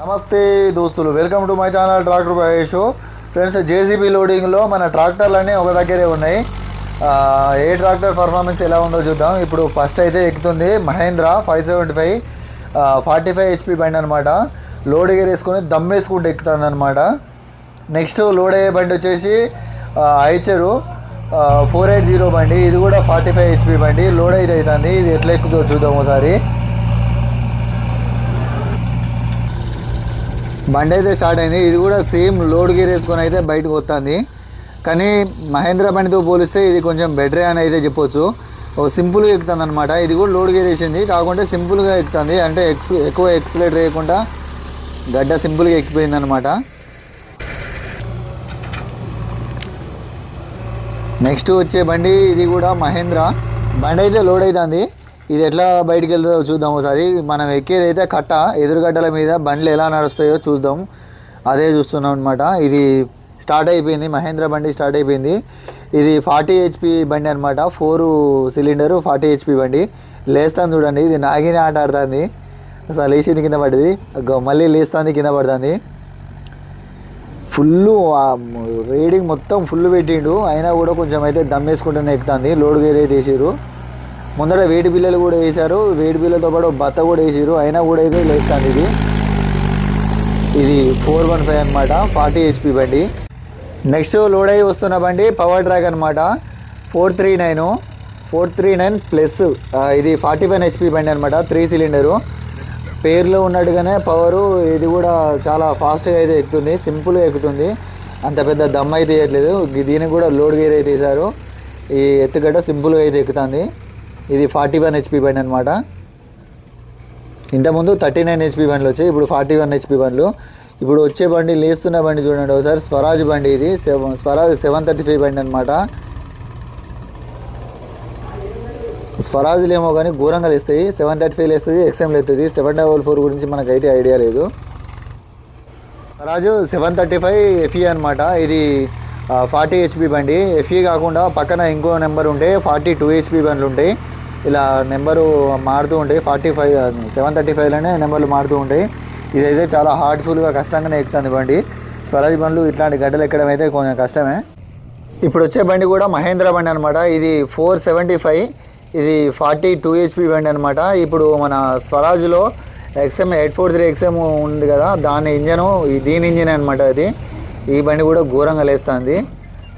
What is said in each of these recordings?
నమస్తే దోస్తులు welcome to my channel tractor Mahesh friends JCB లోడింగ్లో మన ట్రాక్టర్లన్నీ ఒక దగ్గరే ఉన్నాయి. ఏ ట్రాక్టర్ పర్ఫార్మెన్స్ ఎలా ఉందో చూద్దాం. ఇప్పుడు ఫస్ట్ అయితే ఎక్కుతుంది Mahindra five seventy five forty five HP బండి అనమాట లోడ్ గేర్ వేసుకొని దమ్ వేసుకుంటూ ఎక్కుతుంది అనమాట నెక్స్ట్ లోడ్ అయ్యే బండి వచ్చేసి ఐచరు ఫోర్ ఎయిట్ జీరో బండి. ఇది కూడా ఫార్టీ ఫైవ్ హెచ్పి బండి. లోడ్ అయితే అవుతుంది. ఇది ఎట్లా ఎక్కుతుందో చూద్దాం ఒకసారి. బండి అయితే స్టార్ట్ అయింది. ఇది కూడా సేమ్ లోడ్ గేర్ వేసుకొని అయితే బయటకు వస్తుంది. కానీ మహేంద్ర బండితో పోలిస్తే ఇది కొంచెం బెటరే అని అయితే చెప్పొచ్చు. ఓ సింపుల్గా ఎక్కుతుంది అనమాట ఇది కూడా లోడ్ గేర్ వేసింది. కాకుండా సింపుల్గా ఎక్కుతుంది. అంటే ఎక్స్ ఎక్కువ ఎక్సలేటర్ వేయకుండా గడ్డ సింపుల్గా ఎక్కిపోయింది అనమాట నెక్స్ట్ వచ్చే బండి ఇది కూడా మహేంద్ర. బండి అయితే లోడ్ అవుతుంది ఇది ఎట్లా బయటికి వెళ్తుందో చూద్దాం ఒకసారి. మనం ఎక్కేది అయితే కట్ట ఎదురుగడ్డల మీద బండ్లు ఎలా నడుస్తాయో చూద్దాం. అదే చూస్తున్నాం అనమాట ఇది స్టార్ట్ అయిపోయింది. మహేంద్ర బండి స్టార్ట్ అయిపోయింది. ఇది ఫార్టీ హెచ్పి బండి అనమాట ఫోర్ సిలిండరు ఫార్టీ హెచ్పి బండి. లేస్తాను చూడండి. ఇది నాగిని ఆట ఆడుతుంది. అసలు లేచింది కింద పడ్డది. మళ్ళీ లేస్తుంది కింద పడుతుంది. ఫుల్ రేడింగ్ మొత్తం ఫుల్ పెట్టిండు. అయినా కూడా కొంచెం అయితే దమ్మేసుకుంటూనే ఎక్కుతుంది. లోడ్ గేర్ అయితే వేసారు ముందర వేడి బిల్లలు కూడా వేశారు. వేడి బిల్లతో పాటు బత్త కూడా వేసారు అయినా కూడా అయితే లేస్తుంది ఇది. ఇది ఫోర్ వన్ ఫైవ్ అనమాట ఫార్టీ హెచ్పి బండి. నెక్స్ట్ లోడ్ అయ్యి వస్తున్న బండి పవర్ ట్రాక్ అనమాట four three nine. Four three nine plus ఇది ఫార్టీ ఫైవ్ హెచ్పి బండి అనమాట త్రీ సిలిండరు. పేర్లో ఉన్నట్టుగానే పవరు ఇది కూడా చాలా ఫాస్ట్గా అయితే ఎక్కుతుంది. సింపుల్గా ఎక్కుతుంది. అంత పెద్ద దమ్ అయితే వేయట్లేదు దీనికి కూడా లోడ్ గేర్ అయితే వేశారు. ఈ ఎత్తుగడ్డ సింపుల్గా అయితే ఎక్కుతుంది. ఇది ఫార్టీ వన్ హెచ్పి బండి అనమాట ఇంతకుముందు థర్టీ నైన్ హెచ్పి బండ్లు వచ్చాయి ఇప్పుడు ఫార్టీ వన్ హెచ్పి బండ్లు ఇప్పుడు వచ్చే బండి లేస్తున్న బండి చూడండి ఒకసారి. స్వరాజ్ బండి ఇది seven Swaraj seven thirty five బండి అనమాట స్వరాజులేమో కానీ ఘోరంగా లేస్తాయి. సెవెన్ థర్టీ ఫైవ్ లేస్తుంది ఎక్స్ఎం లేస్తుంది సెవెన్ డబల్ ఫోర్ గురించి మనకైతే ఐడియా లేదు. Swaraj seven thirty five FE అనమాట ఇది ఫార్టీ హెచ్పి బండి ఎఫ్ఈ కాకుండా పక్కన ఇంకో నెంబర్ ఉంటే ఫార్టీ టూ హెచ్పి బండ్లు ఉంటాయి. ఇలా నెంబరు మారుతూ ఉంటాయి. ఫార్టీ ఫైవ్ సెవెన్ థర్టీ ఫైవ్లోనే నెంబర్లు మారుతూ ఉంటాయి. ఇదైతే చాలా హార్డ్ఫుల్గా కష్టంగానే ఎక్కుతుంది బండి. స్వరాజ్ బండ్లు ఇట్లాంటి గడ్డలు ఎక్కడం అయితే కొంచెం కష్టమే. ఇప్పుడు వచ్చే బండి కూడా మహేంద్ర బండి అనమాట ఇది ఫోర్ సెవెంటీ ఫైవ్ ఇది ఫార్టీ టూ హెచ్పి బండి అనమాట ఇప్పుడు మన స్వరాజ్లో XM eight four three XM ఉంది కదా దాని ఇంజను దీని ఇంజిన్ అనమాట అది. ఈ బండి కూడా ఘోరంగా లేస్తుంది.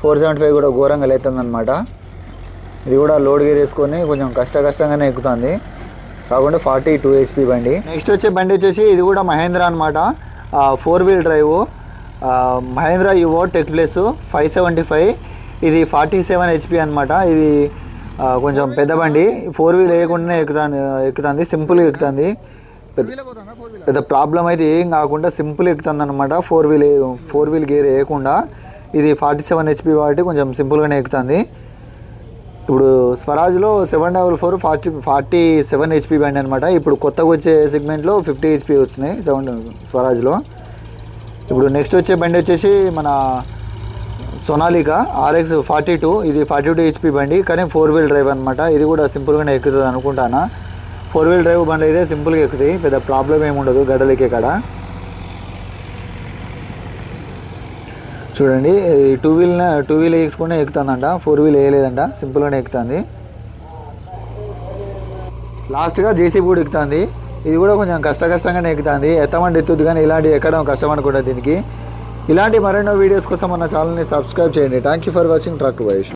ఫోర్ సెవెంటీ ఫైవ్ కూడా ఘోరంగా లేస్తుంది అనమాట ఇది కూడా లోడ్ గేర్ వేసుకొని కొంచెం కష్ట కష్టంగానే ఎక్కుతుంది. కాకుండా ఫార్టీ టూ హెచ్పి బండి. నెక్స్ట్ వచ్చే బండి వచ్చేసి ఇది కూడా మహేంద్ర అనమాట four wheel drive Mahindra Yuvo tech plus five seventy five ఇది ఫార్టీ సెవెన్ హెచ్పి అనమాట ఇది కొంచెం పెద్ద బండి. ఫోర్ వీల్ వేయకుండానే ఎక్కుతుంది ఎక్కుతుంది సింపుల్గా ఎక్కుతుంది. పెద్ద పెద్ద ప్రాబ్లం అయితే ఏం కాకుండా సింపుల్ ఎక్కుతుంది అనమాట four wheel four wheel gear వేయకుండా. ఇది ఫార్టీ సెవెన్ హెచ్పి కాబట్టి కొంచెం సింపుల్గానే ఎక్కుతుంది. ఇప్పుడు స్వరాజ్లో seven double four forty forty seven HP బండి అనమాట ఇప్పుడు కొత్తగా వచ్చే సెగ్మెంట్లో ఫిఫ్టీ హెచ్పి వచ్చినాయి సెవెన్ స్వరాజ్లో. ఇప్పుడు నెక్స్ట్ వచ్చే బండి వచ్చేసి మన సొనాలిక ఆర్ఎక్స్ ఫార్టీ టూ. ఇది ఫార్టీ టూ హెచ్పి బండి కానీ ఫోర్ వీల్ డ్రైవ్ అనమాట ఇది కూడా సింపుల్గానే ఎక్కుతుంది అనుకుంటాను. ఫోర్ వీల్ డ్రైవ్ బండి అయితే సింపుల్గా ఎక్కుతాయి. పెద్ద ప్రాబ్లం ఏమి ఉండదు గడ్డలెక్కే కాడ. చూడండి టూ వీల్ టూ వీల్ వేసుకునే ఎక్కుతుందంట. Four wheel వేయలేదంట. సింపుల్గానే ఎక్కుతుంది. లాస్ట్గా జేసీబీ కూడా ఎక్కుతుంది. ఇది కూడా కొంచెం కష్ట కష్టంగానే ఎక్కుతుంది. ఎత్తమంటే ఎత్తుద్ది కానీ ఇలాంటి ఎక్కడం కష్టం అనుకుంటుంది దీనికి. ఇలాంటి మరెన్నో వీడియోస్ కోసం మన ఛానల్ని సబ్స్క్రైబ్ చేయండి. Thank you for watching truck Vaish